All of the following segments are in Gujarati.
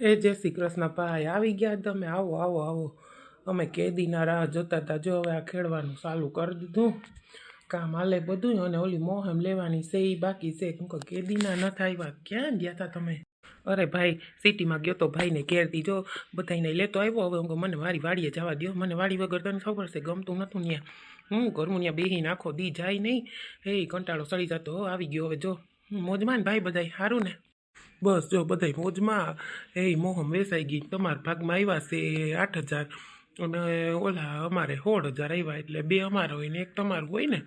એ જય શ્રી કૃષ્ણ ભાઈ આવી ગયા તમે આવો આવો આવો. અમે કેદીના રાહ જોતા હતા જો હવે આ ખેડવાનું ચાલુ કરી દીધું. કામ હાલે બધું અને ઓલી મોહમ લેવાની છે એ બાકી છે. હું કહું કેદીના ન થાય ક્યાં ગયા હતા તમે? અરે ભાઈ, સિટીમાં ગયો તો ભાઈને ઘેરથી જો બધાને લેતો આવ્યો. હવે હું મને મારી વાડીએ જવા દો મને વાડી વગર તને ખબર છે, ગમતું નહોતું ત્યાં હું ઘરનું ત્યાં બેહી નાખો દી જાય નહીં. એ કંટાળો સડી જતો. આવી ગયો હવે જો. મોજમાન ભાઈ બધાય સારું ને? બસ જો બધાય મોજમાં. એ મોહમ વેસાઈ ગઈ. તમારા ભાગમાં આવ્યા છે આઠ હજાર. અને ઓલા અમારે સોળ હજાર આવ્યા એટલે બે અમારા હોય ને એક તમારું હોય ને,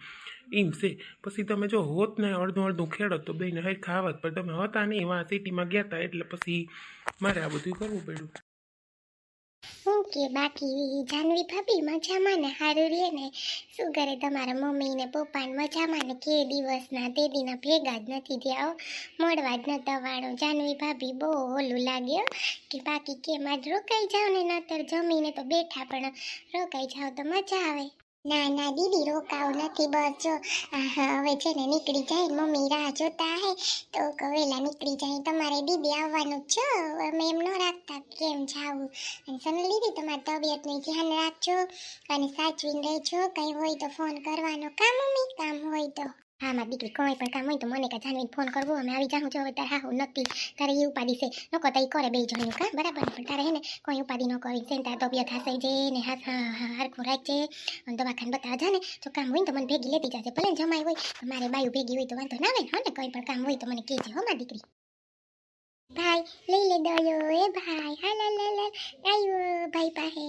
એમ છે. પછી તમે જો હોત ને અડધું અડધું ખેડો તો બેને હરખા આવત પણ તમે હતા નહીં વાં સિટીમાં ગયા હતા એટલે પછી મારે આ બધું કરવું પડ્યું. કે બાકી જાનવી ભાભી મજામાં ને સારું રે ને? શું કરે તમારા મમ્મી ને પપ્પા ને મજામાં ને કે દિવસના તે દીના ભેગા જ નથી થયા મળવા જ નતા વાળો. જાનવી ભાભી બહુ ઓલું લાગ્યો કે બાકી કે માં જ રોકાઈ જાવ ને? નતર જમીને તો બેઠા પણ રોકાઈ જાવ તો મજા આવે. ના ના, દીદી, રોકાવ નથી, બસ જો હવે છે ને નીકળી જાય, મમ્મી રાહ જોતા હે, તો કવેલા નીકળી જાય, તમારે દીદી આવવાનું છો, અમે એમ ન રાખતા કેમ જાવું. અને સનલ દીદી, તમારી તબિયતનું ધ્યાન રાખજો, અને સાચવીને રહેજો, કંઈ હોય તો ફોન કરવાનો. કામ મમ્મી? કામ હોય તો. હા, મારી દીકરી કોઈ પણ કામ હોય તો મને કા જાનવીને ફોન કરવો. અમે આવી જાઉં છું, હવે તારે હા, હું નથી. તારે એ ઉપાધિ છે. નકો તઈ કરે બે જણ્યું કા? બરાબર. પણ તારે હે ને, કોઈ ઉપાધિ ન કરવી. છે તાર તબિયત હાસે છે ને હાથ હરખું રાખજે. અને દવાખાને બતાવ જા ને. જો કામ હોય તો મને ભેગી લેતી જાજે. ભલે ને જમાઈ હોય તો મારે બાયું ભેગી હોય તો વાંધો ના આવે ને. ને, કોઈ પણ કામ હોય તો મને કહેજે, હો, મારી દીકરી. ભાઈ, લઈ લે દયો એ ભાઈ. હા, લા લા લા. આવ્યો ભાઈ પાસે.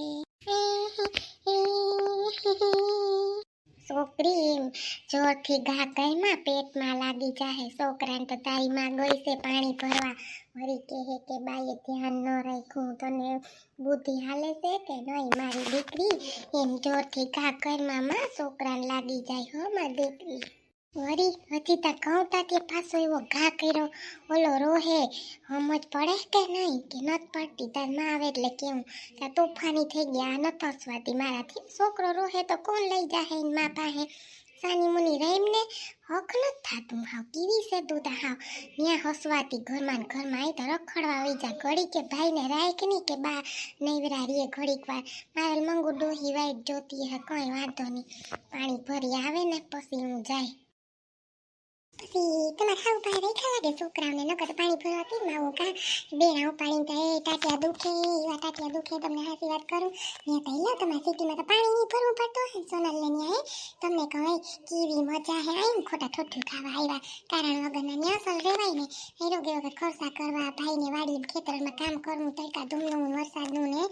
છોકરી એમ જોરથી ઘા કઈમાં પેટમાં લાગી જાહે. છોકરાને તો તારી માં ગઈ છે પાણી ભરવા. વળી કહે કે, બાઈએ ધ્યાન ન રાખ્યું. તને બુદ્ધિ હાલે છે કે નહીં? મારી દીકરી એમ જોરથી ઘા કઈમાં છોકરાને લાગી જાય હો, મારી દીકરી. વળી હજી તા કે પાછો એવો ઘા કર્યો. ઓલો રોહે સમજ પડે કે નહીં કે નત પડતી? તાર ના આવે એટલે કેવું? ત્યાં તોફાની થઈ ગયા નત હસવાતી મારાથી. છોકરો રોહે તો કોણ લઈ જાહે મા પાસે? સાની મુની રેમ ને હક ન થાતું હાવ. કેવી છે તું તા હાવ? ત્યાં હસવાતી ઘરમાં ઘરમાં અહીં તો રખડવા આવી જા. ઘડી કે ભાઈને રાખ નહીં કે બા નૈવરા રીએ ઘડીક વાર. મારે મંગુ ડોહી વાઈટ જોતી હે, કંઈ વાંધો નહીં. પાણી ભરી આવે ને પછી હું જાય. પછી તમારે હાવ પાસે રેખા લાગે છોકરાઓને, નકર પાણી ભરવા આવો કા? બેના ઉપાડીને તો એ ટાટિયા દુખે, એવા ટાટિયા દુખે, તમને હાસી વાત કરું? મેં તો લો તમારી સિટીમાં તો પાણી નહીં ભરવું પડતું હે સોનલ લઈને ન્યા તમને કહે કેવી મજા હે, આઈ ખોટા ઠોઠું ખાવા આવ્યા કારણ વગરના ન્યાસલ રહેવાય ને એ રોગે વગર ખર્ચા કરવા, ભાઈને વાડી ખેતરમાં કામ કરવું, તડકા ધૂમનું, વરસાદનું ને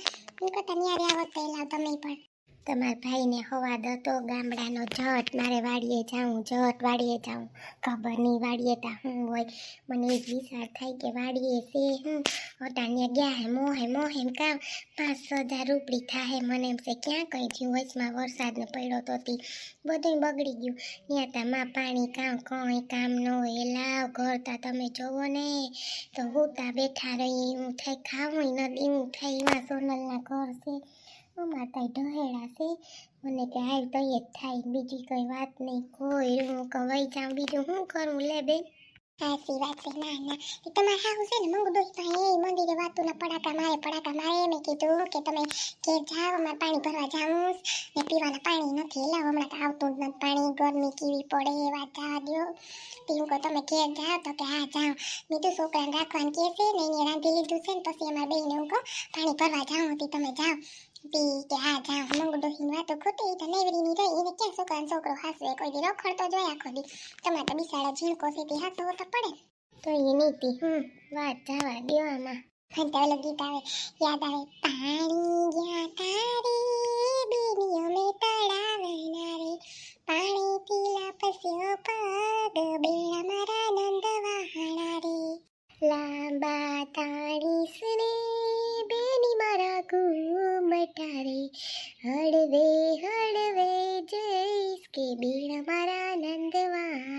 એ કરતા ન્યારે આવો પહેલાં તમે પણ. તમારા ભાઈને હવાદ હતો, ગામડાનો જટ, મારે વાડીએ જાઉં, જટ વાડીએ જાઉં, ખબર નહીં વાડીએ તા હું હોય. મને એ જ વિચાર થાય કે વાડીએ છે હું અટાણીએ ગયા હે મોહે મોહે કામ. પાંચ હજાર રૂપડી થાય મને એમ છે, ક્યાં કંઈ થયું? વચમાં વરસાદનો પડ્યો તો તી બધું બગડી ગયું. ત્યાં તા માં પાણી કામ, કંઈ કામ ન હોય. લાવ ઘર તા તમે જોવો ને. તો હું તા બેઠા રહી હું થાય ખાવું ન દેવું થાય, એવા સોનલના ઘર છે. ઢહેડા છે. મને કે હાલ તો એ જ થાય, બીજી કોઈ વાત નહીં. કોઈ હું કવાઈ જાઉં, બીજું શું કરું લે બેન? સાચી વાત છે, ના ના. એ તમારે સારું છે ને, મંગુ દોસ્ત પાસે એ મંદિરે વાતુના પડાકા મારે પડાકા મારે. મેં કીધું કે તમે ઘેર જાઓ, અમારે પાણી ભરવા જાઉં ને પીવાના પાણી નથી એટલે હમણાં તો આવતું જ નથી પાણી. ગરમી કેવી પડે એ વાત જવા દો તે હું કહું, તમે ઘેર જાઓ તો કે હા જાઓ મેં તો છોકરાને રાખવાનું કહે છે ને, એને રાંધી લીધું છે ને, પછી અમારે બેને હું કહું, પાણી ભરવા જાઉં હતી તમે જાઓ. કે હા જા વાતો ખોટી તો નેવરીની રહી એને ક્યાં છોકરાનો છોકરો હાસવે? કોઈ દી રખડતો જોયા આખો દી. તમારે તો બિસાડા ઝીણકો છે તે હાસવો તો પડે. તો એ નીતિ હમ વાત જવા દેવામાં અને તો ઓલો ગીત આવે યાદ આવે પાણી ગયા તારી બેની અમે તળાવના રે પાણીથી લાપસ્યો પગ બેડા ઘૂમટા રે હળવે હળવે જઈશ કે બીણ મારા નંદવાણા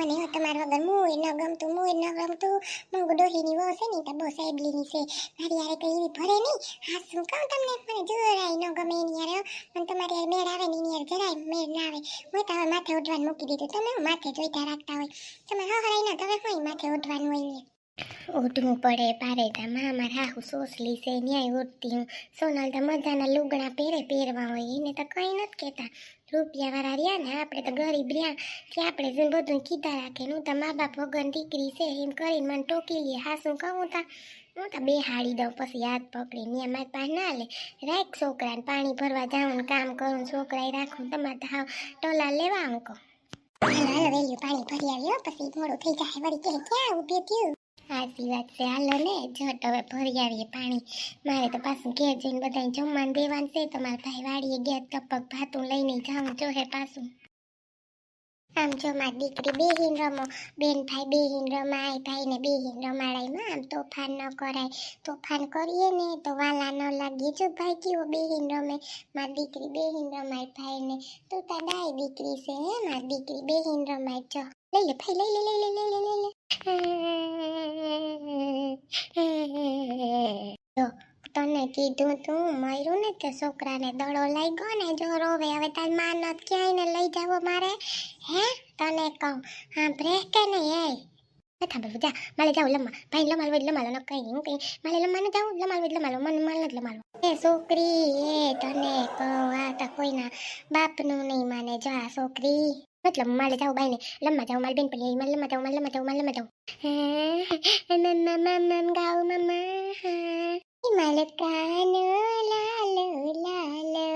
મને હો તમારા વગર મોય ન ગમતું મોય ન ગમતું. મંગુ ડોહીની વહુ છે ને તો બહુ સાહેબલીની છે. મારી યારે કઈ એવી ભરે નહીં. હા શું કહું તમને? મને જરાય ન ગમે એની યાર મને તમારી યાર મેળ આવે ને, એની યાર જરાય મેળ ના આવે. હું તો હવે માથે ઉઠવાનું મૂકી દીધું. તમે માથે જોઈતા રાખતા હોય. તમે હા હરાય તમે કોઈ માથે ઉઠવાનું હોય ઉઠવું પડે પારેટામાં મારા હાહુ સોસલી છે, ન્યાય ઓઢતી હું. સોનલ તો મજાના લુગડા પહેરે પહેરવા હોય, એને તો કંઈ નથી કહેતા. રૂપિયા વાળા રહ્યા ને, આપણે તો ગરીબ રહ્યા. કે આપણે જેમ બધું કીધા રાખે હું તો મા બાપ વગર દીકરી છે, એમ કરીને મને ટોકી લે, હા શું કહું તા? હું તો બે હાડી દઉં, પછી હાથ પકડી, ને મારી પાસે ના લે. રાખ છોકરાને, પાણી ભરવા જાઉં કામ કરું, છોકરાએ રાખું, તમારે હાવ ટોલા લેવા હું પાણી ભરી આવ્યો પછી મોડું થઈ જાય, વળી ક્યાં ઊભી થયું? સાચી વાત છે. હાલો ને જટ હવે ભરી આવીએ પાણી. મારે તો પાછું ઘેર જઈને બધાને જમવાનું દેવાનું છે, તો મારા ભાઈ વાડીએ ગયા ટપક ભાતું લઈને જાઉં જો હે પાછું. આમ જો મારી દીકરી બેહીન રમો, બેન ભાઈ બેહીન રમાય, ભાઈને બેહીન રમાડાયમાં આમ તોફાન ન કરાય. તોફાન કરીએ ને તો વાલા ન લાગીએ જો ભાઈ કેવો બેહીન રમે, મારી દીકરી બેહીન રમાય, ભાઈને. તું તો ડાય દીકરી છે, હે? મારી દીકરી બેહીન રમાય, જો. લઈ લે લઈ લે લઈ લે લઈ લે લઈ તને કીધું તું, મર્યું ને કે છોકરાને દડો લઈ ગયો ને જો રોવે, હવે તારી માં નથી ક્યાંય ને લઈ જાવો મારે? હે? તને કહું હા બ્રેક કે નહીં એ થા બોલ જા મારે જાવ લમા ભાઈ, લમાલ વડ લમાલો ન કઈ હું કઈ મારે લમ્મા ન જાવ લમાલ વડ લમાલો. મને માલ નથી લમાલો એ છોકરી એ તને કહું, આ તો કોઈના બાપનું નહીં માને. જો, છોકરી. મતલબ માલે જાવ બાઈને લમ્મા જાવ માલ બેન પલી માલ લમ્મા જાવ માલ લમ્મા જાવ માલ લમ્મા જાવ મમ્મા મમ્મા ગાવ મમ્મા મલકાનો લાલો લાલો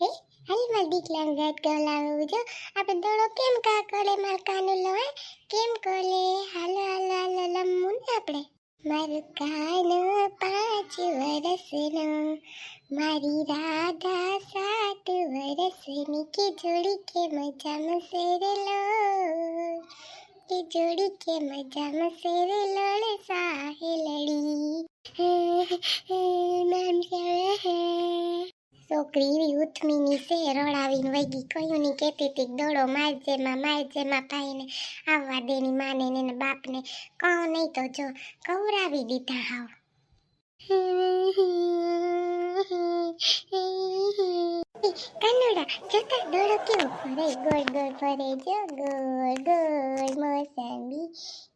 એ હાલ માર દીકલા ગાત ગલાવું જો આપણે દડો કેમ કા કરે મલકાનો લો કેમ કોલે હાલો હાલો હાલો લમવું ને આપણે મલકાનો પાંચ વરસનો મારી રાધા સાત વરસની કે જોડી કે મજામાં સેરેલો કે જોડી કે મજામાં સેરેલો રે સાહેલડી છોકરી એવી ઉથમીની છે રડાવીને વૈગી કયું ની કહેતી હતી, દડો મારજે માં મારજે માં ભાઈને, આવવા દેની માને ને એના બાપને. કહું નહીં તો જો, કવરાવી દીધા હાવ. કાનુડા જોતા દોડો કેવો ફરે ગોળ ગોળ ફરે જો, ગોળ ગોળ મોસંબી.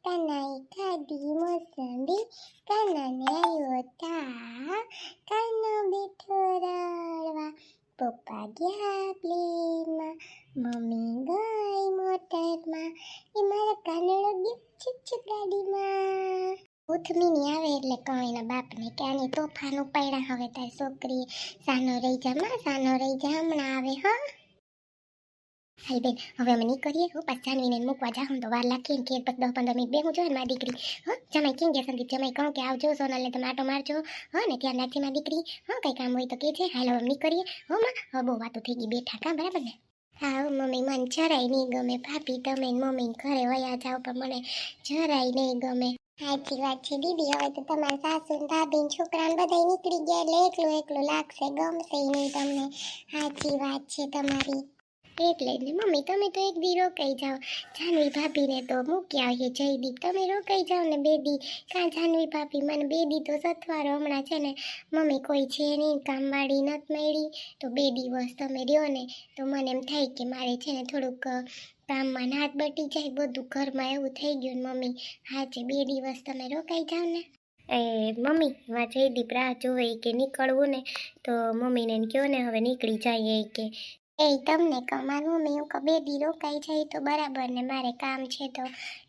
કાનાએ ખાધી મોસંબી. કાનાને આવ્યો તા, કાનો બેઠો રડવા. પપ્પા ગયા પ્લેનમાં, મમ્મી ગઈ મોટરમાં. એ મારા કાનડો ગયો છે ગાડીમાં. ઉથમીની આવે એટલે કહું એના બાપને કે આની તોફાન ઉપાડ્યા હવે તારી છોકરી. સાનો રહી જા સાનો રહી જા, હમણાં આવે, હા. હાલ બેન, હવે અમે નીકળીએ, હું, પાછા જાનવીને મૂકવા જાઉં તો વાર લાગીએ કે પછી દસ પંદર મિનિટ બેહું જોઈએ મારી દીકરી. હા, જમાઈ કેમ ગયા સંદીપ, જમાઈ કહું કે આવજો સોનલને તમે આટો મારજો. હા, ને ત્યાં નાખી મારી દીકરી. હા, કંઈ કામ હોય તો કે છે હાલ હવે નહીં કરીએ હો, માં, હવે બહુ વાતો થઈ ગઈ, બેઠા કાં, બરાબર ને? હા મમ્મી, મને જરાય નહીં ગમે. ભાભી, તમે મમ્મીને ઘરે વયા જાઓ પણ મને જરાય નહીં ગમે. સાચી વાત છે દીદી, હવે તો તમારા સાસુ ને ભાભી છોકરા બધા નીકળી ગયા એટલે એકલું એકલું લાગશે, ગમશે નહીં તમને. સાચી વાત છે તમારી. એટલે જ મમ્મી, તમે તો એક દી રોકાઈ જાઓ. જાનવી ભાભીને તો મૂકી આવીએ જયદીપ તમે રોકાઈ જાઓ ને બે દી. કાં જાનવી ભાભી મને બે દી તો સથવારો હમણાં છે ને. મમ્મી કોઈ છે નહીં, કામવાળી નથી મળી. તો બે દિવસ તમે રહ્યો ને, તો મને એમ થાય કે મારે છે ને થોડુંક કામમાં હાથ બટી જાય. બધું ઘરમાં એવું થઈ ગયું મમ્મી. હા છે બે દિવસ તમે રોકાઈ જાઓ ને. એ, મમ્મી માં જયદીપ રાહ જોવે કે નીકળવું ને, તો મમ્મીને કહો ને, હવે નીકળી જાય કે એ તમને કમાનું મમ્મી હું કહું બે દી રોકાઈ જાય તો બરાબર ને મારે કામ છે તો.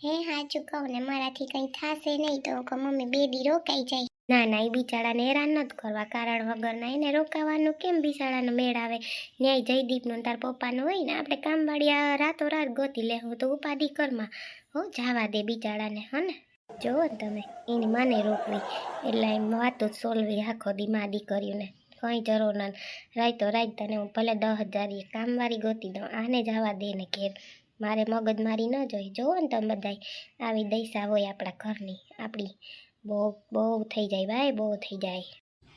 હે, સાચું કહું ને મારાથી કંઈ થશે નહીં તો કે કહું, મમ્મી, બે દી રોકાઈ જાય. ના ના, એ બિચારાને હેરાન નથી કરવા, કારણ વગરના એને રોકાવાનું કેમ બિચારાનો મેળ આવે? ન્યાય જયદીપનો તાર પપ્પાનો હોય ને, આપણે કામવાળી રાતોરાત રાતો રાત ગોતી લેવું તો ઉપાધિ કરમાં હો, જાવા દે બિચારાને, હો ને. જોવો તમે, એની માને રોકવી. એટલે એમ વાતો સોલવી આખો દી કર્યું દીકરીઓને. કંઈ જરૂર ના રાયતો રાઈત તને હું ભલે દસ હજાર એ કામવાળી ગોતી દઉં, આને જવા દે ને ઘેર. મારે મગજ મારી ન જોઈ. જોવો ને તમે બધાય, આવી દૈસા હોય આપણા ઘરની. આપણી બહુ બહુ થઈ જાય ભાઈ, બહુ થઈ જાય.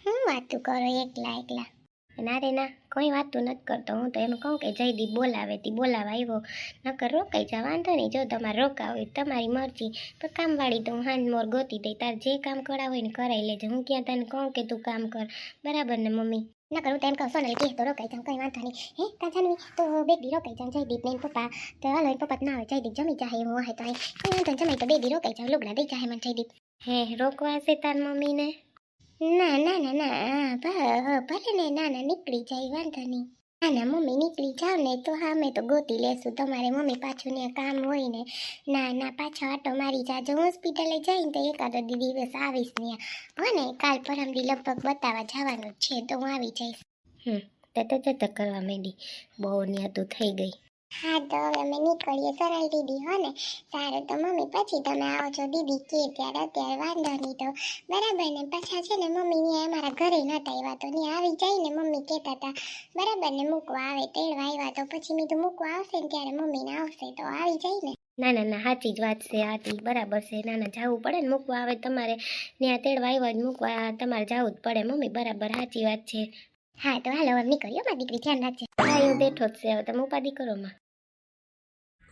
હું વાતું કરો એકલા એકલા? ના રે ના, કોઈ વાતું નથી કરતો. હું તો એમ કહું કે જયદી બોલાવે તી, બોલાવા આવ્યો. નકર રોકાઈ જા, વાંધો નહીં, જો તમારે રોકાવ હોય તમારી મરજી. પણ કામવાળી તો હું હાંજ મોર ગોતી દઈ, તાર જે કામ કરાવ હોય ને કરાવી લેજે. હું ક્યાં તને કહું કે તું કામ કર. બરાબર ને, મમ્મી? ના કરું તો એમ કહું, સોનલ કે તો રોકાઈ જાઉં, કંઈ વાંધો નહીં. હે કા જાનવી, તો બેબી રોકાઈ જાઉં, જયદીપ ને પપ્પા. તો હાલો પપ્પા ના આવે જયદીપ જમી જાય એવું હોય તો કંઈ વાંધો જમાઈ તો બેબી રોકાઈ જાઉં, લુગડા દઈ જાય મને જયદીપ. હે, રોકવા છે તાર મમ્મીને? ના ના ના ના ભલે ને ના ના નીકળી જાય વાંધો નહીં. ના ના મમ્મી નીકળી જાવ ને તો હા મેં તો ગોતી લેશું. તમારે મમ્મી પાછું ને કામ હોય ને. ના ના પાછો આટો મારી જાજો. હોસ્પિટલે જઈને તો એકાદો દી દિવસ આવીશ ને ભલે કાલ પરમદી લગભગ બતાવવા જવાનું છે તો હું આવી જઈશ. હમ. તો તો કરવા માંડી. બહુ ને હતું થઈ ગઈ. હા, તો હવે અમે નીકળીએ સરળ દીદી, હો ને? સારું, તો મમ્મી, પછી તમે આવો છો દીદી, કે ત્યારે અત્યારે વાંધો નહીં તો. બરાબર ને? પાછા છે ને મમ્મી ને અમારા ઘરે નહોતા આવ્યા તો ને આવી જાય ને મમ્મી કહેતા હતા, બરાબર ને, મૂકવા આવે, તેડવા આવ્યા તો પછી મેં તો મૂકવા આવશે ને ત્યારે મમ્મીને આવશે તો આવી જાય ને. ના ના ના, સાચી જ વાત છે આતી બરાબર છે, ના ના, જવું પડે ને મૂકવા આવે, તમારે ત્યાં તેડવા આવ્યા જ મૂકવા, તમારે જવું જ પડે, મમ્મી, બરાબર, સાચી વાત છે. હા તો હાલો હવે નીકળ્યો મારી દીકરી ધ્યાન રાખજે હા હું બેઠો જ છે હવે તમે ઉપાધિ કરો માં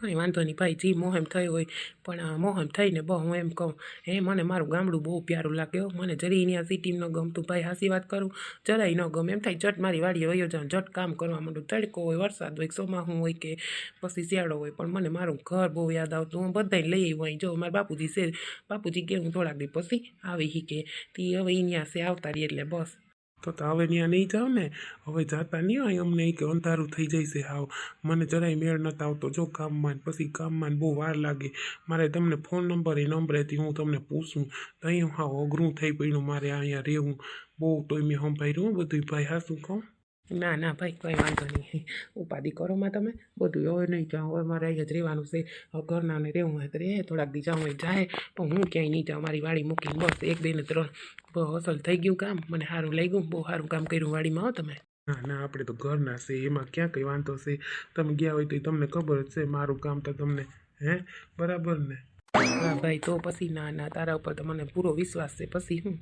કંઈ વાંધો નહીં ભાઈ જી મોહમ થયો હોય પણ મોહમ થઈને બહુ હું એમ કહું હે મને મારું ગામડું બહુ પ્યારું લાગે મને જરી અહીંયા સિટીમાં ન ગમતું ભાઈ હાસી વાત કરું જરાય ન ગમે એમ થાય જટ મારી વાડીએ વયો જાઉં જટ કામ કરવા માંડું તડકો હોય વરસાદ હોય ચોમાસું હોય કે પછી શિયાળો હોય પણ મને મારું ઘર બહુ યાદ આવતું હું બધાને લઈ આવ્યું અહીં જો મારા બાપુજી છે બાપુજી કે હું થોડાક દી પછી આવી શીખે તી હવે અહીંયા છે આવતા રહી એટલે બસ તો તો હવે ત્યાં નહીં જાઓ ને હવે જાતા નહીં હોય અમને કે અંધારું થઈ જશે હાવ. મને જરાય મેળ નતા આવતો. જો કામમાં પછી કામમાં બહુ વાર લાગે. મારે તમને ફોન નંબર એ નંબરેથી હું તમને પૂછું. તો અહીં હાવ અઘરું થઈ પડ્યું મારે અહીંયા રહેવું. બહુ તોય મેં સંભાળ્યું બધું ભાઈ, હા, શું કહું? ના ના ભાઈ કંઈ વાંધો નહીં. ઉપાધિ કરોમાં તમે. બધું હવે નહીં જાઉં હવે મારે અહીંયા જ રહેવાનું છે. ઘરના ને રહેવું હોય તો રહે થોડાક દી જાઉં જાય. પણ હું ક્યાંય નહીં જાઉં મારી વાડી મૂકીને બસ એક બે ને ત્રણ. બહુ અસલ થઈ ગયું કામ. મને સારું લાગ્યું બહુ સારું કામ કર્યું વાડીમાં હો તમે. ના ના આપણે તો ઘરના છે એમાં ક્યાં કંઈ વાંધો છે? તમે ગયા હોય તો તમને ખબર જ છે મારું કામ તો તમને હે? બરાબર ને? હા ભાઈ તો પછી ના ના તારા ઉપર તો મને પૂરો વિશ્વાસ છે પછી હું?